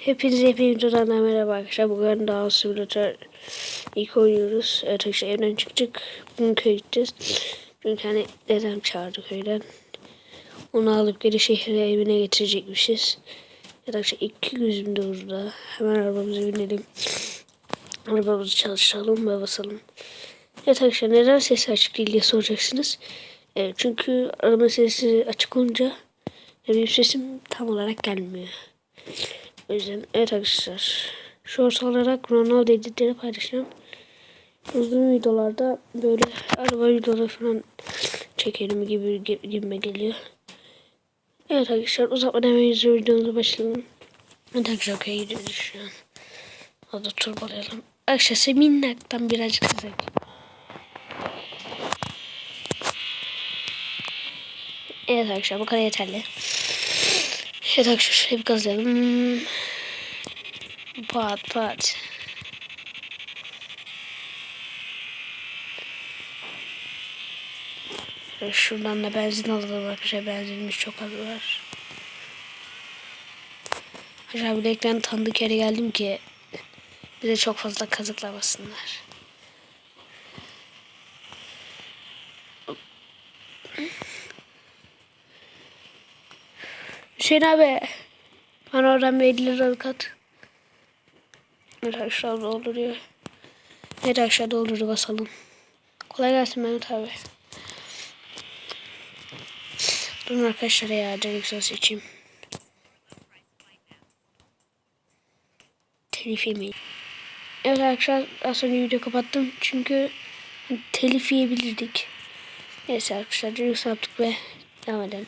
Hepinize hepinize videodan merhaba arkadaşlar. Bugün daha simülatör ilk oynuyoruz. Evet arkadaşlar evden çıktık. Bugün köye gideceğiz. Çünkü hani dedem çağırdı köyden. Onu alıp geri şehre evine getirecekmişiz. Evet arkadaşlar iki gözüm de burada. Hemen arabamıza binelim. Arabamızı çalıştıralım ve basalım. Evet arkadaşlar neden sesi açık değil diye soracaksınız. Evet, çünkü araba sesi açık olunca benim sesim tam olarak gelmiyor. O evet arkadaşlar. Shorts olarak Ronaldo editleri paylaşacağım. Uzun videolarda böyle araba videoları falan çekelim gibi gibime geliyor. Evet arkadaşlar uzatmadan hemen videomuza başlayalım. Evet arkadaşlar okey gidiyoruz şu an. Hadi turbalayalım. Arkadaşlar minnaktan birazcık hızlı. Evet arkadaşlar bu kadar yeterli. Evet arkadaşlar şöyle bir gazlayalım. Pat pat. Ve Şuradan da benzin alalım arkadaşlar. Benzinimiz çok az var. Bir ekran tanıdık yere geldim ki bize çok fazla kazıklamasınlar. Hüseyin abi. Bana oradan bir 50 liralık at. Evet aşağı dolduruyor. Evet aşağı dolduruyor basalım. Kolay gelsin Mehmet abi. Durun arkadaşlar ya direksiyon seçeyim. Telif yemeyin. Evet arkadaşlar az önce video kapattım çünkü telif yiyebilirdik. Neyse arkadaşlar direksiyon yaptık ve devam edelim.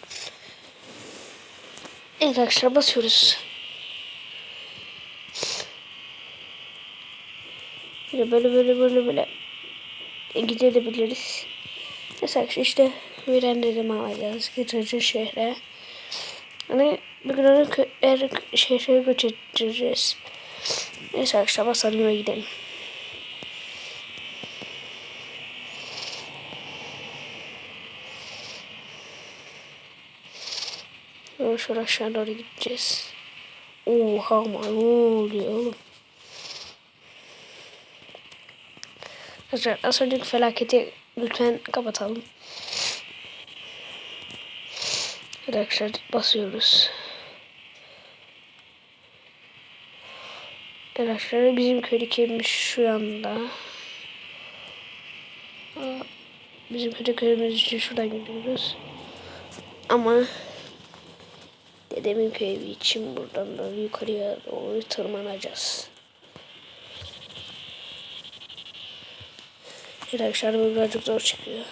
Evet arkadaşlar basıyoruz. Böyle böyle böyle böyle böyle gidebiliriz. Neyse arkadaşlar işte Hüren dedim alacağız. Getireceğiz şehre. Hani bir gün onu er, şehre götüreceğiz. Neyse arkadaşlar basalım ve gidelim. Şöyle aşağı doğru gideceğiz. Oha ne oluyor oğlum? Arkadaşlar az önceki felaketi lütfen kapatalım. Arkadaşlar basıyoruz. Arkadaşlar bizim köydeki evimiz şu anda. Bizim köydeki evimiz için şuradan gidiyoruz. Ama Dedemin köyü için buradan da yukarıya doğru tırmanacağız. Arkadaşlar bu birazcık zor çıkıyor.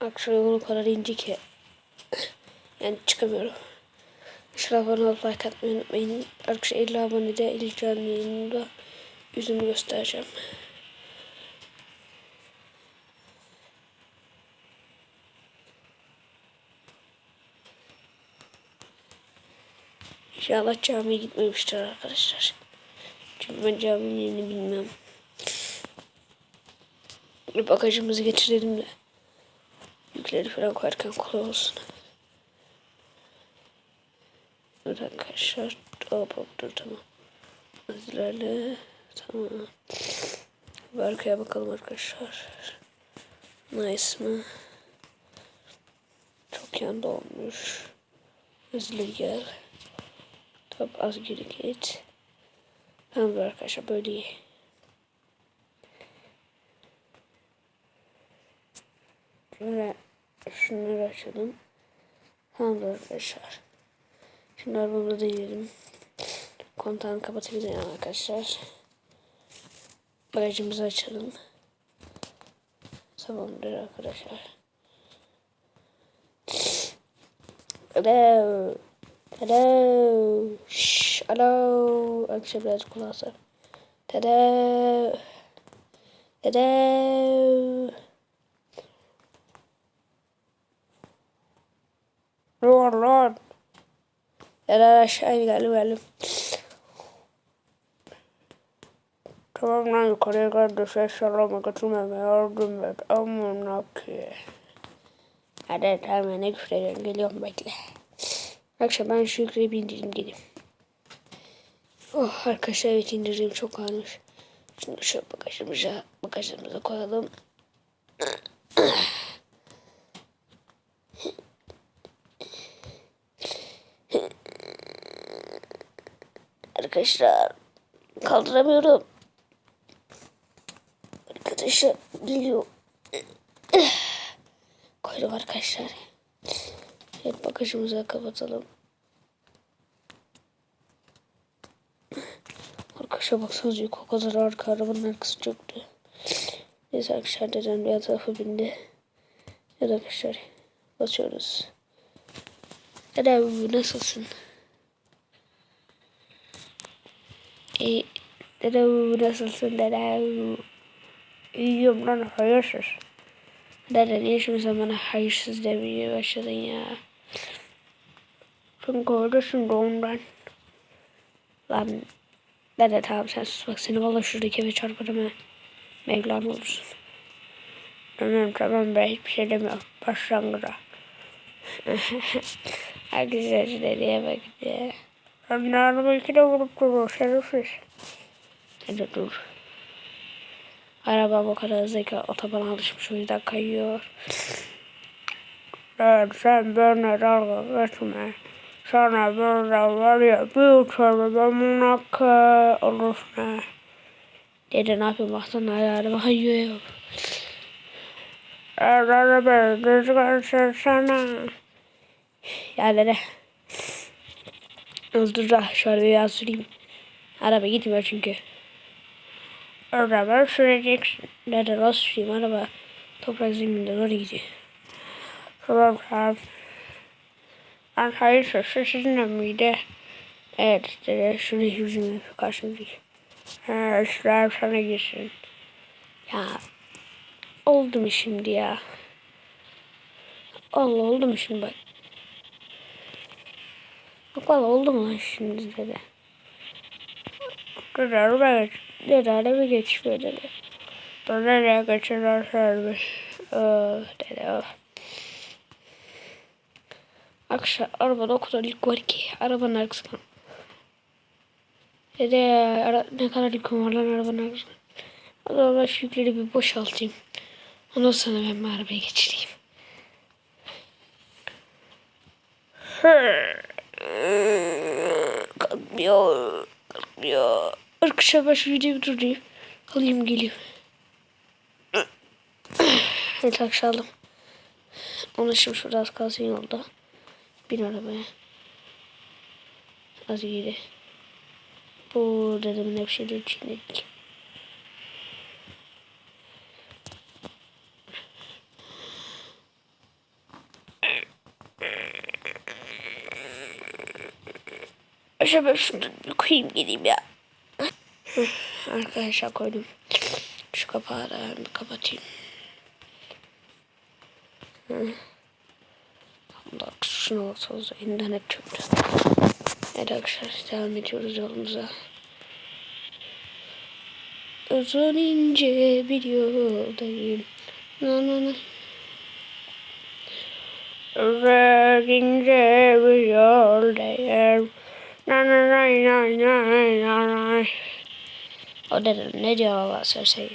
Akşam yolu kadar ince ki yani çıkamıyorum. Şuna abone olup like unutmayın. Arkadaşlar 50 abonede ilk canlı yayınında yüzümü göstereceğim. İnşallah camiye gitmemiştir arkadaşlar. Çünkü ben caminin yerini bilmiyorum. Bagajımızı getirelim de yükleri falan koyarken kolay olsun. Arkadaşlar. Hop hop dur tamam. Hazırlarla. Tamam. Bir arkaya bakalım arkadaşlar. Nice mı? Çok yanında olmuş. Hızlı gel. Top az geri git. Tamam arkadaşlar böyle iyi. Şöyle şunları açalım. Tamam arkadaşlar. Şimdi arabamıza gidelim. Kontağını kapatabilirim arkadaşlar. Bagajımızı açalım. Tamamdır arkadaşlar. Hello. Hello. Shh. Hello. Arkadaşlar biraz kulağım. Tada. Tada. Roar, roar. Eller aşağı geldim geldim. Tamam lan yukarıya kardeş eşyalarımı götürmeme yardım et. Amına ki. Hadi tamam ne küfredeceğim geliyorum bekle. Akşam ben şu yükreği bir indireyim geleyim. Oh arkadaşlar evet indireyim çok ağırmış. Şimdi şu bagajımıza, bagajımıza koyalım. Arkadaşlar kaldıramıyorum. Arkadaşlar geliyor. Koydum arkadaşlar. Evet bagajımızı kapatalım. Arkadaşlar baksanıza yük o kadar arka arabanın arkası çöktü. Neyse arkadaşlar dedem diğer tarafı bindi. Evet arkadaşlar basıyoruz. Dedem nasılsın? İyi. Dedem nasılsın dedem? İyiyim lan hayırsız. Dede niye şimdi sen bana hayırsız demeye başladın ya? Çünkü öylesin de ondan. Lan Dede tamam sen sus bak seni valla şuradaki eve çarparım ha. Mevlam olursun. Tamam tamam ben hiçbir şey demiyorum. Başlangıca. Arkadaşlar dediye bak diye. Ne araba ikide vurup duruyor şerefsiz. Hadi dur. Araba bu kadar hızlı ki otobana alışmış o yüzden kayıyor. Evet sen benimle dalga geçme. Sana böyle var ya bir uçarım ben buna kı olursun. Dede ne yapayım baksana araba kayıyor ya. Araba düzgün sürsene. Ya dede. Dur da şu arabayı biraz süreyim. Araba gitmiyor çünkü. Araba süreceksin. Dede nasıl süreyim araba. Toprak zeminde doğru gidiyor. Tamam tamam. Hayır sözü sizinle miydi? Evet işte şunu yüzümü karşımdaki. Ha, işler sana girsin. Ya oldu mu şimdi ya? Allah oldu mu şimdi bak. Valla oldu mu şimdi dedi. Kadar ben Dedare bir geçiş böyle. Dedare geçiren servis. Oh, dede oh. Arkadaşlar arabada o kadar yük var ki. Arabanın arkasından. Dede ara, ne kadar yüküm var lan arabanın arkasından. O zaman ben şu yükleri bir boşaltayım. Ondan sonra ben arabaya geçireyim. Kalkmıyor. Kalkmıyor. Arkadaşlar ben şu videoyu durdurayım. Alayım geleyim. evet akşam Onu şimdi şurada az kalsın yolda. Bin arabaya. Az geri. Bu dedemin hep şeyleri içindeki. Aşağı ben şunu bir koyayım geleyim ya. Arkadaşlar koydum. Şu kapağı da bir kapatayım. Hı. Bak şuna baksanıza internet çöktü. Evet arkadaşlar devam ediyoruz yolumuza. Uzun ince bir yoldayım. Na na na. Uzun ince bir yoldayım. O dedi ne diyor Allah. Sesine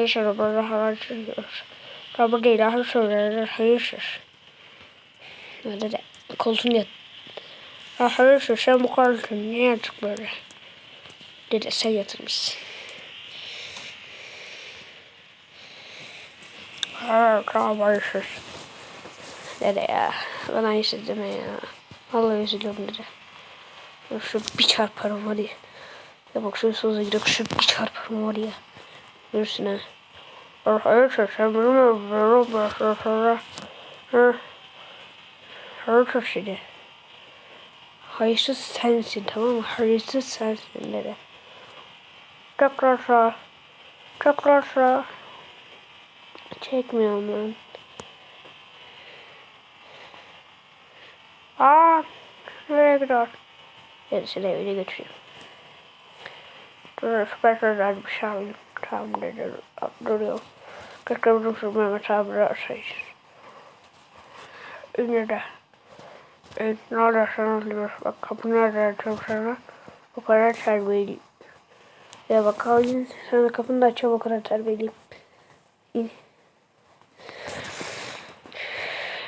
yaşarı böyle hava çıkıyor. Tabi değil her söylenir hayırsız. Öyle de koltuğun yat. Ya hayırsız sen bu koltuğun niye yatık böyle? Dede sen yatırmışsın. Ha tamam hayırsız. Dede ya bana hayırsız deme ya. Vallahi üzülüyorum dede. Şu bir çarparım hadi. Ya bak şöyle soza gidiyor şu bir çarparım var ya. Görürsün ha. Hayırdır sen benim evime bırakın sonra. Hayırdır seni. Hayırsız sensin tamam mı? Hayırsız sensin dedi. Tekrar sağ. Tekrar sağ. Çekmiyorum ben. Aa, nereye gidiyor? Evet seni evine götüreyim. Dur süper bir şey alayım. Tamam dedi. Duruyor. Bizim şu Mehmet abi de olsaydı. Yine de. Evet, ne olursan oluyor. Bak kapını açacağım sana. O kadar terbiyeliyim. Ya bak kavgin sana kapını da açacağım o kadar terbiyeliyim. İn.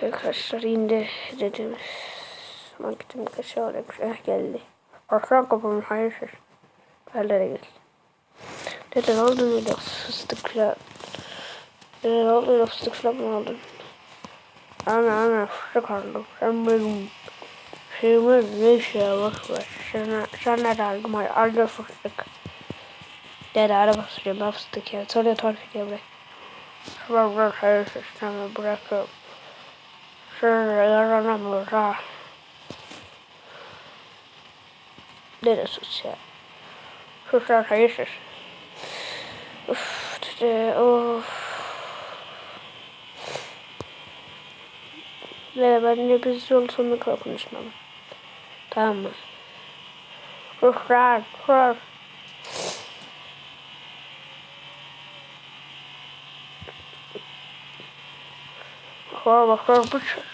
Arkadaşlar indi dedim. Marketim kaşı olarak eh geldi. Aslan kapımın hayırsız. Yerlere gel. Dede ne oldu öyle fıstık falan. Dede ne oldu öyle fıstık falan mı aldın? Ana ana fıstık aldım. Sen benim şeyime ne işe ya bak ver. Sana, sana da aldım. Hadi al da fıstık. Dede araba sürüyorum ben fıstık ya. Sonra torpil diye bırak. Sonra bırak hayırsız. Sana bırakıyorum. Sonra yaranamıyor ha. Dede sus ya. Sus lan hayırsız. Uf dede of. Ve ben de biz yol sonuna kadar konuşmam. Tamam mı? Sus lan sus. Var bakar bıçak.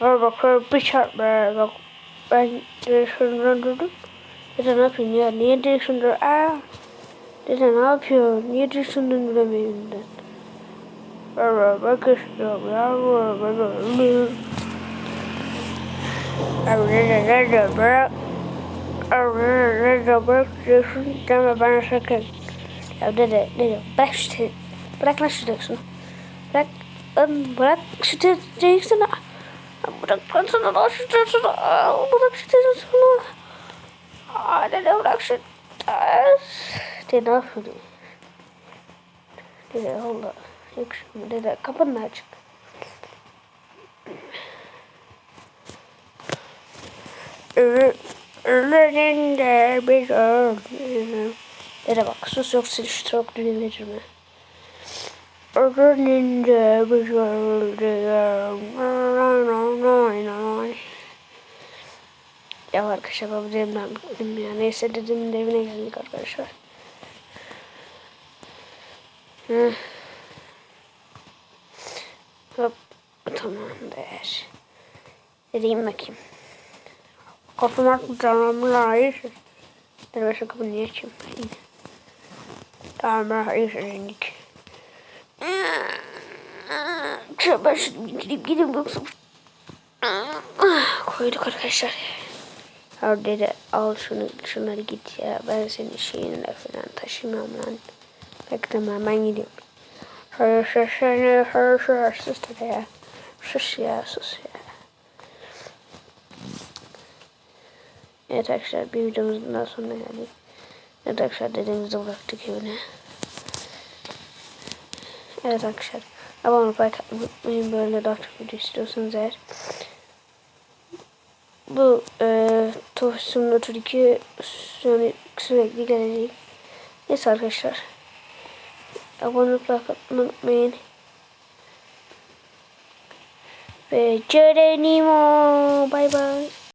Var bakar bıçak be. Bak ben direksiyondan durdum. Dede ne yapıyorsun ya? Niye direksiyondan? Aa. Dede ne yapıyor? Niye direksiyondan duramıyorum ben? Baba bak istiyorum ya. Baba Abi dede dede bırak. Abi dede dede bırak direksiyon deme bana sakın. Ya dede dede bırak şu te- Bırak lan şu direksiyonu. Bırak. Bırak şu direksiyonu. Bırak sana lan şu. Aa, Bırak şu. Aa dede bırak şu. Dede ne yapıyorsun? Dede Allah. Yakışmıyor dede kapının açık. Öllerinde bir öldüm. Dede bak sus yoksa şu çok dinletir mi? Öllerinde bir. Ya arkadaşlar ben dedemden bıktım ya. Neyse dedemin de evine geldik arkadaşlar. Hı. Hop. Tamamdır. Edeyim bakayım. Kapımı açmayacağım. Bunlar hayır. Dur ben şu kapıyı niye açayım? Tamam ben. Şöyle ben şunu indireyim gideyim yoksa. Koyduk arkadaşlar. Abi dedi al şunu şunları git ya. Ben senin şeyinle falan taşımam lan. Bekleme ben gidiyorum. Hayır sus seni hayır sus sus ya. Sus ya sus ya. Evet arkadaşlar bir videomuzun daha sonuna geldik. Evet arkadaşlar dediğimizde bıraktık evine. Evet arkadaşlar. Abone olup like unutmayın. Böyle daha çok video istiyorsanız eğer. Bu e, Tosun Otur 2 sürekli, sürekli gelecek. Neyse arkadaşlar. Abone olup like atmayı unutmayın. Ve Cerenimo. Bay bay.